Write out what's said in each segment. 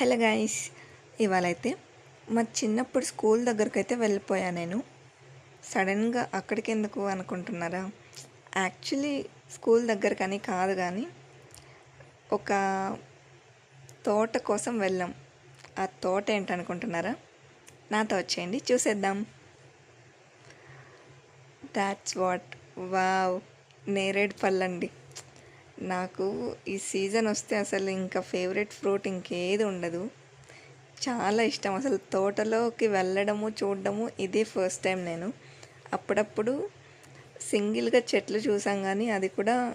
Hello guys ఇవాళ అయితే మా చిన్నప్పుడు స్కూల్ దగ్గరికి అయితే వెళ్ళిపోయా నేను. సడన్గా అక్కడికి ఎందుకు అనుకుంటున్నారా? యాక్చువల్లీ స్కూల్ దగ్గర కానీ కాదు కానీ ఒక తోట కోసం వెళ్ళాం. ఆ తోట ఏంటనుకుంటున్నారా? నాతో వచ్చేయండి చూసేద్దాం. దాట్స్ వాట్ వావ్ నేరేడు పళ్ళండి. నాకు ఈ సీజన్ వస్తే అసలు ఇంకా ఫేవరెట్ ఫ్రూట్ ఇంకేది ఉండదు. చాలా ఇష్టం. అసలు తోటలోకి వెళ్ళడము చూడడము ఇదే ఫస్ట్ టైం నేను. అప్పుడప్పుడు సింగిల్గా చెట్లు చూసాం కానీ అది కూడా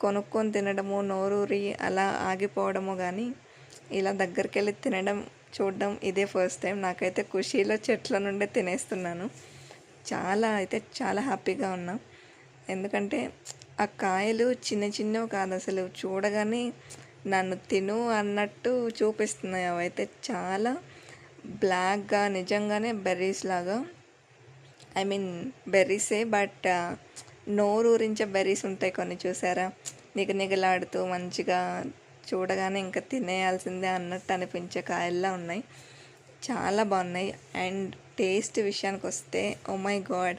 కొనుక్కొని తినడము నోరూరి అలా ఆగిపోవడము కానీ ఇలా దగ్గరికి వెళ్ళి తినడం చూడడం ఇదే ఫస్ట్ టైం. నాకైతే ఖుషీలో చెట్ల నుండే తినేస్తున్నాను. చాలా అయితే చాలా హ్యాపీగా ఉన్నా. ఎందుకంటే ఆ కాయలు చిన్న చిన్నవి కాదు అసలు. చూడగానే నన్ను తిను అన్నట్టు చూపిస్తున్నాయి అవైతే చాలా బ్లాక్గా నిజంగానే బెర్రీస్ లాగా. ఐ మీన్ బెర్రీసే బట్ నోరూరించే బెర్రీస్ ఉంటాయి కొన్ని చూసారా? నిగనిగలాడుతూ మంచిగా చూడగానే ఇంకా తినేయాల్సిందే అన్నట్టు అనిపించే కాయల్లా ఉన్నాయి. చాలా బాగున్నాయి. అండ్ టేస్ట్ విషయానికి వస్తే ఓ oh మై గాడ్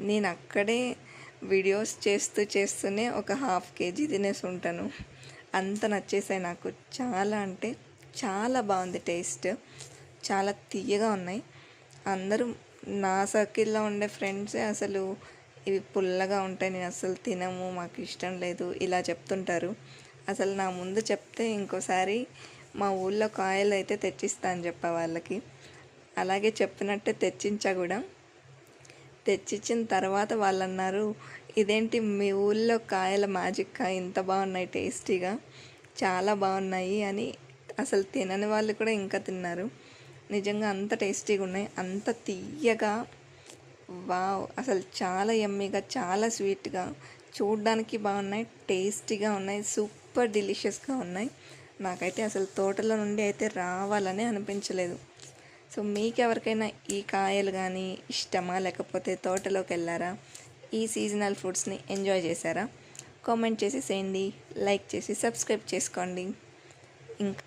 నేను అక్కడే వీడియోస్ చేస్తూ చేస్తూనే ఒక హాఫ్ కేజీ తినేసి ఉంటాను. అంత నచ్చేసాయి నాకు. చాలా అంటే చాలా బాగుంది టేస్ట్ చాలా తీయగా ఉన్నాయి. అందరూ నా సర్కిల్లో ఉండే ఫ్రెండ్సే అసలు ఇవి పుల్లగా ఉంటాయి నేను అసలు తినము మాకు ఇష్టం లేదు ఇలా చెప్తుంటారు. అసలు నా ముందు చెప్తే ఇంకోసారి మా ఊళ్ళో కాయలు అయితే తెచ్చిస్తా అని చెప్పా వాళ్ళకి. అలాగే చెప్పినట్టే తెచ్చించా కూడా. తెచ్చిచ్చిన తర్వాత వాళ్ళు అన్నారు ఇదేంటి మీ ఊళ్ళో కాయల మ్యాజిక్ ఇంత బాగున్నాయి టేస్టీగా. చాలా బాగున్నాయి అని అసలు తినని వాళ్ళు కూడా ఇంకా తిన్నారు. నిజంగా అంత టేస్టీగా ఉన్నాయి. అంత తీయగా వావ్! అసలు చాలా ఎమ్మీగా చాలా స్వీట్గా. చూడడానికి బాగున్నాయి టేస్టీగా ఉన్నాయి సూపర్ డెలిషియస్గా ఉన్నాయి. నాకైతే అసలు తోటలో నుండి అయితే రావాలని అనిపించలేదు. సో మీకు ఎవరికైనా ఈ కాయలు కానీ ఇష్టమా? లేకపోతే తోటలోకి వెళ్ళారా ఈ సీజనల్ ఫుడ్స్ని ఎంజాయ్ చేశారా? కామెంట్ చేసి చేయండి లైక్ చేసి సబ్స్క్రైబ్ చేసుకోండి. ఇంకా